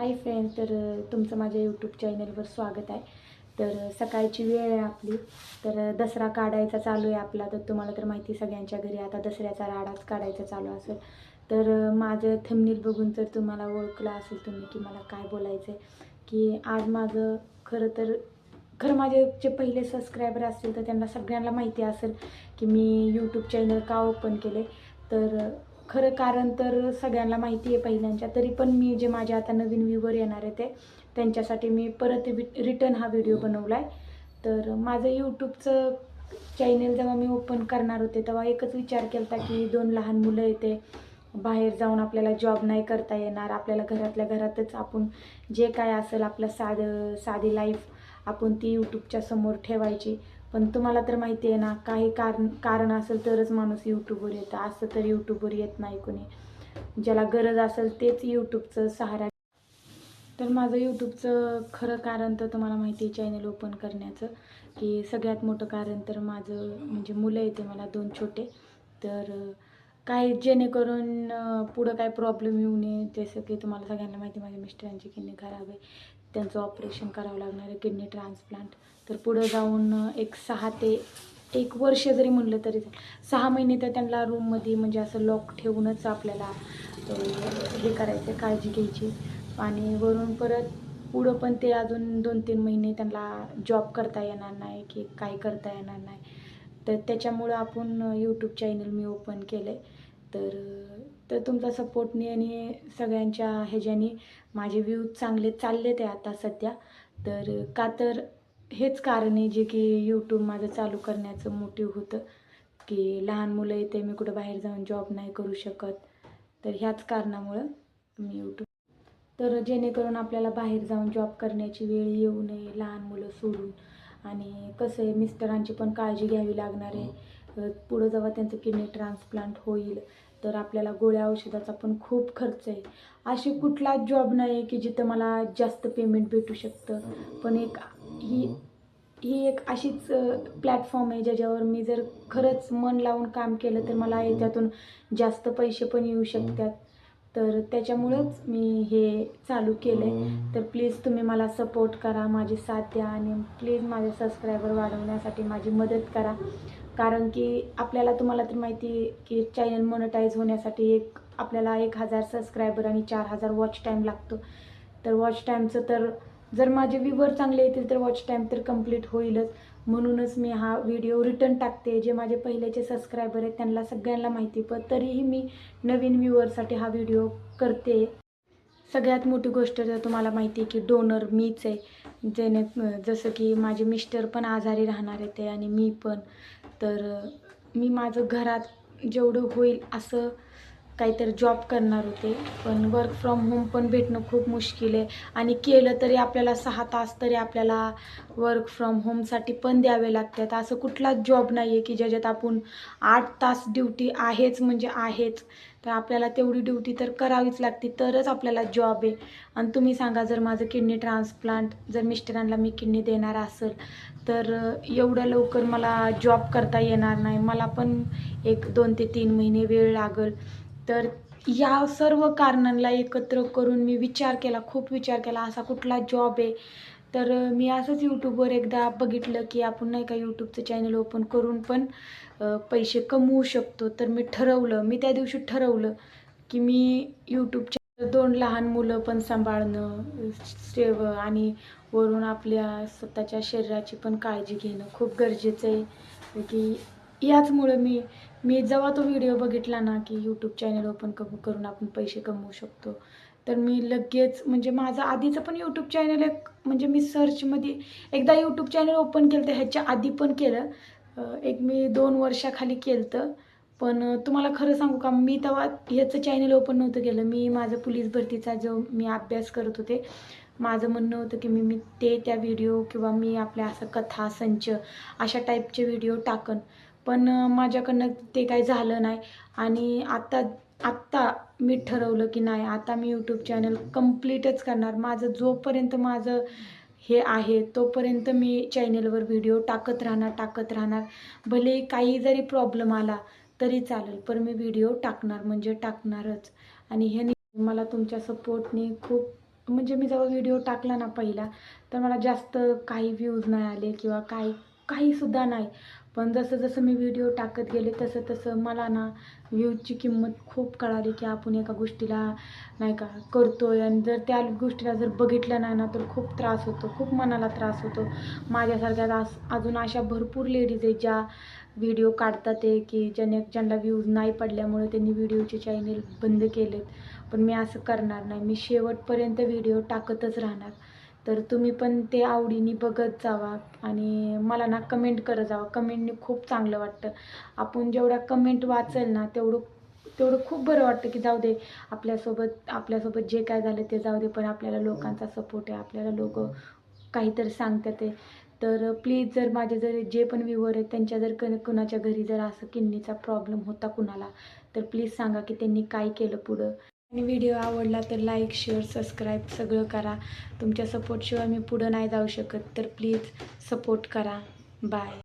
Hi friend तर तुमचं माझ्या यूट्यूब चॅनलवर स्वागत आहे. तर सकाळची वेळ आहे आपली. तर दसरा काढायचा चालू आहे आपला. तर तुम्हाला तर माहिती आहे सगळ्यांच्या घरी आता दसऱ्याचा राडाच काढायचा चालू असेल. तर माझं थंबनील बघून तर तुम्हाला ओळखलं असेल तुम्ही की मला काय बोलायचं आहे की आज माझं खरं तर खरं माझे जे पहिले सबस्क्रायबर असतील तर त्यांना सगळ्यांना माहिती असेल की मी यूट्यूब चॅनल का ओपन केले तर खरं कारण तर सगळ्यांना माहिती आहे पहिल्यांच्या तरी पण मी जे माझे आता नवीन व्ह्यूवर येणार आहे ते त्यांच्यासाठी मी परत रिटर्न हा व्हिडिओ बनवला आहे तर माझं यूट्यूबचं चॅनल जेव्हा मी ओपन करणार होते तेव्हा एकच विचार केला की दोन लहान मुलं येते बाहेर जाऊन आपल्याला जॉब नाही करता येणार आपल्याला घरातल्या घरातच आपण जे काय असेल आपलं साधं साधी लाईफ आपण ती यूट्यूबच्या समोर ठेवायची. पण तुम्हाला तर माहिती आहे ना काही कारण कारण असेल तरच माणूस यूट्यूबवर येतं. असं तर यूट्यूबवर येत नाही कोणी. ज्याला गरज असेल तेच यूट्यूबचं सहारा तर माझं यूट्यूबचं खरं कारण तर तुम्हाला माहिती आहे चॅनल ओपन करण्याचं की सगळ्यात मोठं कारण तर माझं म्हणजे मुलं येते मला दोन छोटे. तर काय जेणेकरून पुढं काय प्रॉब्लेम येऊ नये जसं की तुम्हाला सगळ्यांना माहिती माझ्या मिस्टरांची किडनी खराब आहे. त्यांचं ऑपरेशन करावं लागणार आहे किडनी ट्रान्सप्लांट तर पुढं जाऊन एक सहा ते एक वर्ष जरी म्हणलं तरी सहा महिने तर त्यांना रूममध्ये म्हणजे असं लॉक ठेवूनच आपल्याला हे करायचं काळजी घ्यायची. आणि वरून परत पुढं पण ते अजून दोन तीन महिने त्यांना जॉब करता येणार नाही की काय करता येणार नाही. तर त्याच्यामुळं आपण यूट्यूब चॅनल मी ओपन केलं आहे तर तर तुमचा सपोर्टने आणि सगळ्यांच्या ह्याच्याने माझे व्ह्यूज चांगले चालले ते आता सध्या. तर का तर हेच कारण आहे जे की यूट्यूब माझं चालू करण्याचं मोटिव होतं. की लहान मुलं येते मी कुठं बाहेर जाऊन जॉब नाही करू शकत. तर ह्याच कारणामुळं मी यूट्यूब तर जेणेकरून आपल्याला बाहेर जाऊन जॉब करण्याची वेळ येऊ नये लहान मुलं सोडून. आणि कसं आहे मिस्टरांची पण काळजी घ्यावी लागणार आहे. पुढं जेव्हा त्यांचं किडनी ट्रान्सप्लांट होईल तर आपल्याला गोळ्या औषधाचा पण खूप खर्च आहे. अशी कुठलाच जॉब नाही आहे की जिथं मला जास्त पेमेंट भेटू शकतं. पण एक ही ही एक अशीच प्लॅटफॉर्म आहे ज्याच्यावर मी जर खरंच मन लावून काम केलं तर मला याच्यातून जास्त पैसे पण येऊ शकतात. तर त्याच्यामुळंच मी हे चालू केलं आहे तर प्लीज तुम्ही मला सपोर्ट करा माझी साथ द्या आणि प्लीज माझे सबस्क्रायबर वाढवण्यासाठी माझी मदत करा. कारण की आपल्याला तुम्हाला तर माहिती आहे की चॅनल मोनटाईज होण्यासाठी एक आपल्याला एक हजार सबस्क्रायबर आणि चार हजार वॉच टाईम लागतो. तर वॉच टाईमचं तर जर माझे व्ह्यूवर चांगले येतील तर वॉच टाईम तर कंप्लीट होईलच. म्हणूनच मी हा व्हिडिओ रिटर्न टाकते. जे माझे पहिलेचे सबस्क्रायबर आहेत त्यांना सगळ्यांना माहिती पण तरीही मी नवीन व्ह्यूअरसाठी हा व्हिडिओ करते. सगळ्यात मोठी गोष्ट जर तुम्हाला माहिती आहे की डोनर मीच आहे. जेणे जसं की माझे मिस्टर पण आजारी राहणार आहे ते आणि मी पण. तर मी माझं घरात जेवढं होईल असं काहीतरी जॉब करणार होते. पण वर्क फ्रॉम होम पण भेटणं खूप मुश्किल आहे. आणि केलं तरी आपल्याला सहा तास तरी आपल्याला वर्क फ्रॉम होमसाठी पण द्यावे लागतात. असं कुठलाच जॉब नाही आहे की ज्याच्यात आपण आठ तास ड्युटी आहेच म्हणजे आहेच. तर आपल्याला तेवढी ड्युटी तर करावीच लागते तरच आपल्याला जॉब आहे. आणि तुम्ही सांगा जर माझं किडनी ट्रान्सप्लांट जर मिस्टरांना मी किडनी देणार असेल तर एवढ्या लवकर मला जॉब करता येणार नाही. मला पण एक दोन ते तीन महिने वेळ लागेल. तर या सर्व कारणांना एकत्र करून मी विचार केला खूप विचार केला असा कुठला जॉब आहे? तर मी असंच यूट्यूबवर एकदा बघितलं की आपण नाही का यूट्यूबचं चॅनल ओपन करून पण पैसे कमवू शकतो. तर मी ठरवलं मी त्या दिवशी ठरवलं की मी यूट्यूबच्या दोन लहान मुलं पण सांभाळणं सेव आणि वरून आपल्या स्वतःच्या शरीराची पण काळजी घेणं खूप गरजेचं आहे. की याचमुळं मी मी जेव्हा तो व्हिडिओ बघितला ना की यूट्यूब चॅनल ओपन क करून आपण पैसे कमवू शकतो तर मी लगेच म्हणजे माझं आधीचं पण यूट्यूब चॅनल एक म्हणजे मी सर्चमध्ये एकदा यूट्यूब चॅनल ओपन केलं तर ह्याच्या आधी पण केलं एक मी दोन वर्षाखाली केलं तर पण तुम्हाला खरं सांगू का मी तेव्हा ह्याचं चॅनल ओपन नव्हतं केलं मी माझं पोलीस भरतीचा जो मी अभ्यास करत होते माझं म्हणणं होतं की मी मी ते त्या व्हिडिओ किंवा मी आपल्या असं कथा संच अशा टाईपचे व्हिडिओ टाकन पण माझ्याकडनं ते काही झालं नाही. आणि आत्ता आत्ता मी ठरवलं की नाही आता मी यूट्यूब चॅनल कम्प्लीटच करणार. माझं जोपर्यंत माझं हे आहे तोपर्यंत मी चॅनलवर व्हिडिओ टाकत राहणार टाकत राहणार. भले काही जरी प्रॉब्लेम आला तरी चालेल पण मी व्हिडिओ टाकणार म्हणजे टाकणारच. आणि ह्याने मला तुमच्या सपोर्टने खूप म्हणजे मी जेव्हा व्हिडिओ टाकला ना पहिला तर मला जास्त काही व्ह्यूज नाही आले किंवा काही काहीसुद्धा नाही. पण जसं जसं मी व्हिडिओ टाकत गेले तसं तसं मला ना व्ह्यूजची किंमत खूप कळाली की आपण एका गोष्टीला नाही का करतोय. आणि जर त्या गोष्टीला जर बघितलं नाही ना तर खूप त्रास होतो खूप मनाला त्रास होतो. माझ्यासारख्या अजून अशा भरपूर लेडीज आहेत ज्या व्हिडिओ काढतात आहे की ज्याने ज्यांना व्ह्यूज नाही पडल्यामुळे त्यांनी व्हिडिओचे चॅनेल बंद केलेत. पण मी असं करणार नाही. मी शेवटपर्यंत व्हिडिओ टाकतच राहणार. तर तुम्ही पण ते आवडीने बघत जावा आणि मला ना कमेंट करत जावा. कमेंटने खूप चांगलं वाटतं. आपण जेवढ्या कमेंट वाचेल ना तेवढं तेवढं खूप बरं वाटतं की जाऊ दे आपल्यासोबत आपल्यासोबत जे काय झालं ते जाऊ दे पण आपल्याला लोकांचा सपोर्ट आहे. आपल्याला लोक काहीतरी सांगतात ते. तर प्लीज जर माझे जर जे पण व्ह्यूवर आहेत त्यांच्या जर क कुणाच्या घरी जर असं किडनीचा प्रॉब्लेम होता कुणाला तर प्लीज सांगा की त्यांनी काय केलं पुढं. आणि व्हिडिओ आवडला तर लाईक शेअर सबस्क्राईब सगळं करा. तुमच्या सपोर्टशिवाय मी पुढं नाही जाऊ शकत. तर प्लीज सपोर्ट करा. बाय.